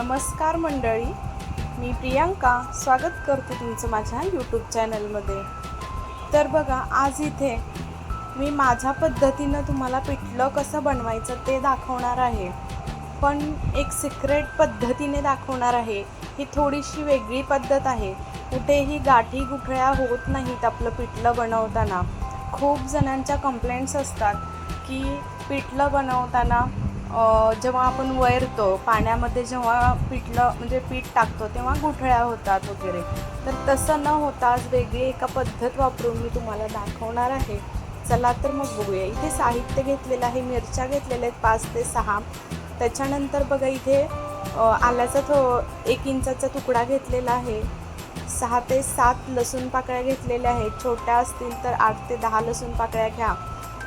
नमस्कार मंडळी. मी प्रियांका स्वागत करते तुमचं माझ्या यूट्यूब चॅनलमध्ये तर बघा आज इथे मी माझ्या पद्धतीनं तुम्हाला पिठलं कसं बनवायचं ते दाखवणार आहे. पण एक सिक्रेट पद्धतीने दाखवणार आहे. ही थोडीशी वेगळी पद्धत आहे. कुठेही गाठी गुठळ्या होत नाहीत आपलं पिठलं बनवताना. खूप जणांच्या कंप्लेंट्स असतात की पिठलं बनवताना जेव्हा आपण वैरतो पाण्यामध्ये जेव्हा पिठलं म्हणजे पीठ टाकतो तेव्हा गुठळ्या होतात वगैरे. तर तसं न होता आज वेगळी एका पद्धत वापरून मी तुम्हाला दाखवणार आहे. चला तर मग बघूया. इथे साहित्य घेतलेलं आहे मिरच्या घेतलेल्या आहेत पाच ते सहा. त्याच्यानंतर बघा इथे आल्याचा थो एक इंचाचा तुकडा घेतलेला आहे. सहा ते सात लसूण पाकळ्या घेतलेल्या आहेत. छोट्या असतील तर आठ ते दहा लसूण पाकळ्या घ्या.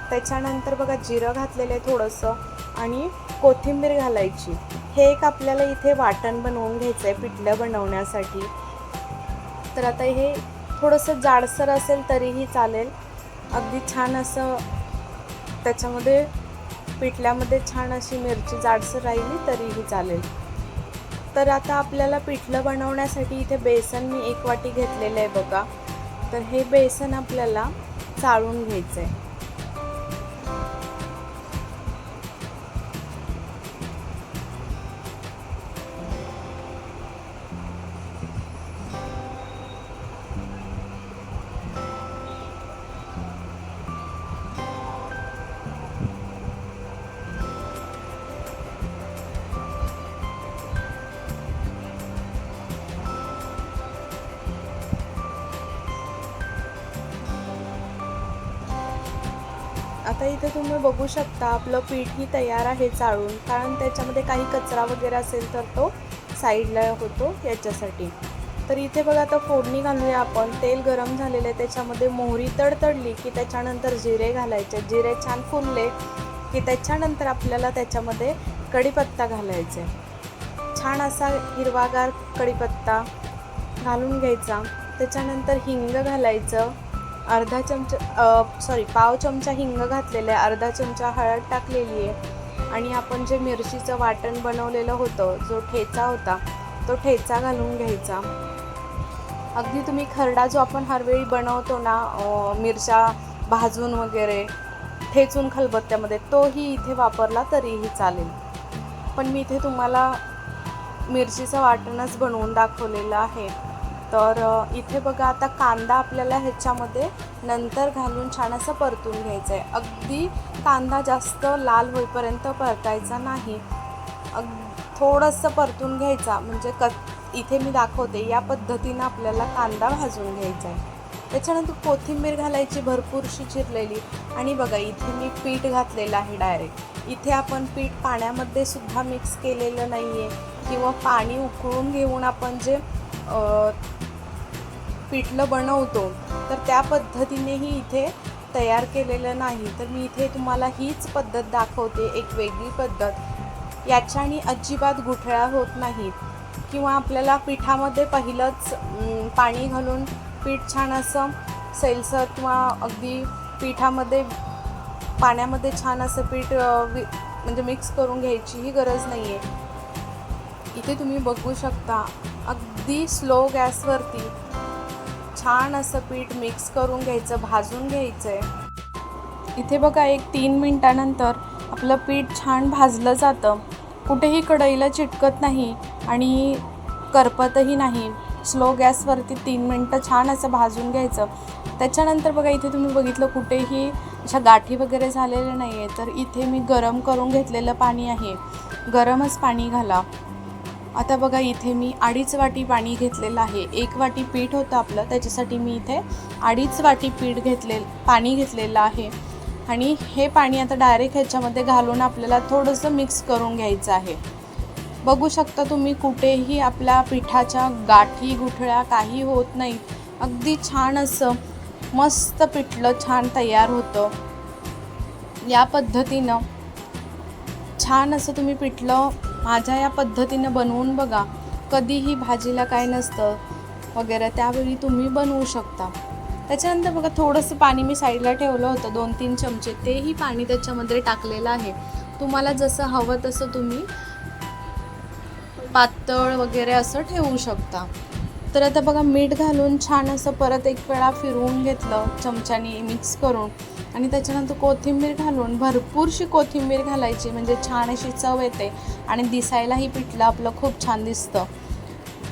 त्याच्यानंतर बघा जिरं घातलेलं आहे थोडंसं. आणि कोथिंबीर घालायची. हे एक आपल्याला इथे वाटण बनवून घ्यायचं आहे पिठलं बनवण्यासाठी. तर आता हे थोडंसं जाडसर असेल तरीही चालेल. अगदी छान असं त्याच्यामध्ये पिठल्यामध्ये छान अशी मिरची जाडसर राहिली तरीही चालेल. तर आता आपल्याला पिठलं बनवण्यासाठी इथे बेसन मी एक वाटी घेतलेलं आहे बघा. तर हे बेसन आपल्याला चाळून घ्यायचं आहे आता इथे तुम्ही बघू शकता आपलं पीठही तयार आहे चाळून. कारण त्याच्यामध्ये काही कचरा वगैरे असेल तर तो साईडला होतो याच्यासाठी. तर इथे बघा आता फोडणी घालूया आपण. तेल गरम झालेलं आहे त्याच्यामध्ये मोहरी तडतडली की त्याच्यानंतर जिरे घालायचे. जिरे छान फुलले की त्याच्यानंतर आपल्याला त्याच्यामध्ये कढीपत्ता घालायचे. छान असा हिरवागार कढीपत्ता घालून घ्यायचा. त्याच्यानंतर हिंग घालायचं. अर्धा चमचा सॉरी पाव चमचा हिंग घातलेला आहे अर्धा चमचा हळद टाकलेली आहे आणि आपण जे मिरचीचं वाटण बनवलेलं होतं जो ठेचा होता तो ठेचा घालून घ्यायचा. अगदी तुम्ही खरडा जो आपण हरवेळी बनवतो ना मिरच्या भाजून वगैरे ठेचून खलबत्त्यामध्ये तोही इथे वापरला तरीही चालेल. पण मी इथे तुम्हाला मिरचीचं वाटणच बनवून दाखवलेलं आहे. तर इथे बघा आता कांदा आपल्याला ह्याच्यामध्ये नंतर घालून छान असं परतून घ्यायचं आहे अगदी कांदा जास्त लाल होईपर्यंत परतायचा नाही. अग थोडंसं परतून घ्यायचा म्हणजे क इथे मी दाखवते या पद्धतीनं आपल्याला कांदा भाजून घ्यायचा आहे त्याच्यानंतर कोथिंबीर घालायची भरपूरशी चिरलेली. आणि बघा इथे मी पीठ घातलेलं आहे डायरेक्ट. इथे आपण पीठ पाण्यामध्ये सुद्धा मिक्स केलेलं नाही आहे किंवा पाणी उकळून घेऊन आपण जे पिठलं बनवतो तर त्या पद्धतीनेही इथे तयार केलेलं नाही. तर मी इथे तुम्हाला हीच पद्धत दाखवते एक वेगळी पद्धत. याच्याने अजिबात गुठळ्या होत नाहीत किंवा आपल्याला पिठामध्ये पहिलंच पाणी घालून पीठ छान असं सैलसर किंवा अगदी पिठामध्ये पाण्यामध्ये छान असं पीठ वि- म्हणजे मिक्स करून घ्यायचीही गरज नाही आहे इथे तुम्ही बघू शकता अगदी स्लो गॅसवरती छान असं पीठ मिक्स करून घ्यायचं भाजून घ्यायचं आहे इथे बघा एक तीन मिनटानंतर आपलं पीठ छान भाजलं जातं. कुठेही कढईला चिटकत नाही आणि करपतही नाही. स्लो गॅसवरती तीन मिनटं छान असं भाजून घ्यायचं. त्याच्यानंतर बघा इथे तुम्ही बघितलं कुठेही अशा गाठी वगैरे झालेल्या नाही आहे तर इथे मी गरम करून घेतलेलं पाणी आहे. गरमच पाणी घाला. आता बघा इथे मी अडीच वाटी पाणी घेतलेलं आहे. एक वाटी पीठ होतं आपलं त्याच्यासाठी मी इथे अडीच वाटी पीठ घेतले पाणी घेतलेलं आहे. आणि हे पाणी आता डायरेक्ट ह्याच्यामध्ये घालून आपल्याला थोडंसं मिक्स करून घ्यायचं आहे. बघू शकता तुम्ही कुठेही आपल्या पिठाच्या गाठी गुठळ्या काही होत नाही. अगदी छान असं मस्त पिठलं छान तयार होतं. या पद्धतीनं छान असं तुम्ही पिठलं माझ्या या पद्धतीनं बनवून बघा. कधीही भाजीला काय नसतं वगैरे त्यावेळी तुम्ही बनवू शकता. त्याच्यानंतर बघा थोडंसं पाणी मी साईडला ठेवलं होतं दोन तीन चमचे. तेही पाणी त्याच्यामध्ये टाकलेलं आहे. तुम्हाला जसं हवं तसं तुम्ही पातळ वगैरे असं ठेवू शकता. तर आता बघा मीठ घालून छान असं परत एक वेळा फिरवून घेतलं चमच्याने मिक्स करून. आणि त्याच्यानंतर कोथिंबीर घालून भरपूरशी कोथिंबीर घालायची म्हणजे छान अशी चव येते आणि दिसायलाही पिठलं आपलं खूप छान दिसतं.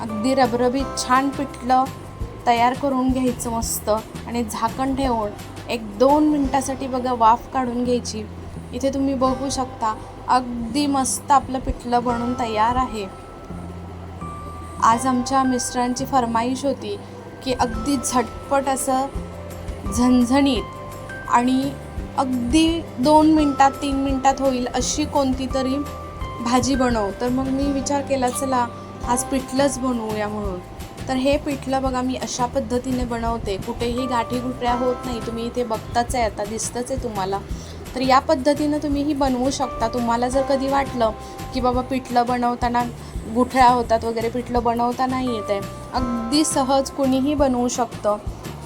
अगदी रबरबीत छान पिठलं तयार करून घ्यायचं मस्त आणि झाकण ठेवून एक दोन मिनटासाठी बघा वाफ काढून घ्यायची. इथे तुम्ही बघू शकता अगदी मस्त आपलं पिठलं बनून तयार आहे. आज आमच्या मिस्टरांची फरमाईश होती की अगदी झटपट असं झणझणीत आणि अगदी दोन मिनटात तीन मिनटात होईल अशी कोणती तरी भाजी बनव. तर मग मी विचार केला चला आज पिठलंच बनवूया म्हणून. तर हे पिठलं बघा मी अशा पद्धतीने बनवते. कुठेही गाठी गुठऱ्या होत नाही. तुम्ही इथे बघताच आहे आता दिसतंच आहे तुम्हाला. तर या पद्धतीनं तुम्हीही बनवू शकता. तुम्हाला जर कधी वाटलं की बाबा पिठलं बनवताना गुठळ्या होतात वगैरे पिठलं बनवता नाही येत आहे. अगदी सहज कुणीही बनवू शकतं.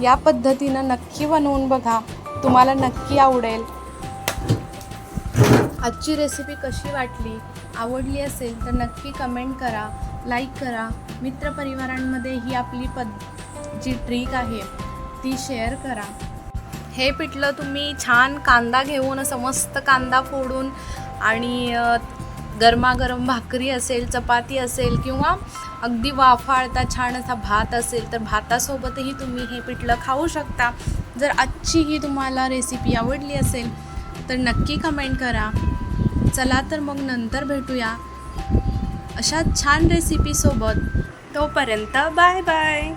या पद्धतीनं नक्की बनवून बघा. तुम्हाला नक्की आवडेल. आजची रेसिपी कशी वाटली आवडली असेल तर नक्की कमेंट करा लाईक करा. मित्रपरिवारांमध्ये ही आपली पद जी ट्रिक आहे ती शेअर करा. हे पिठलं तुम्ही छान कांदा घेऊन असं मस्त कांदा फोडून आणि गरमागरम भाकरी असेल चपाती असेल किंवा अगदी वाफाळता छान असा भात असेल तर भातासोबतही तुम्ही हे पिठलं खाऊ शकता. जर आजची ही तुम्हाला रेसिपी आवडली असेल तर नक्की कमेंट करा. चला तर मग नंतर भेटूया. अशा छान रेसिपीसोबत तोपर्यंत बाय बाय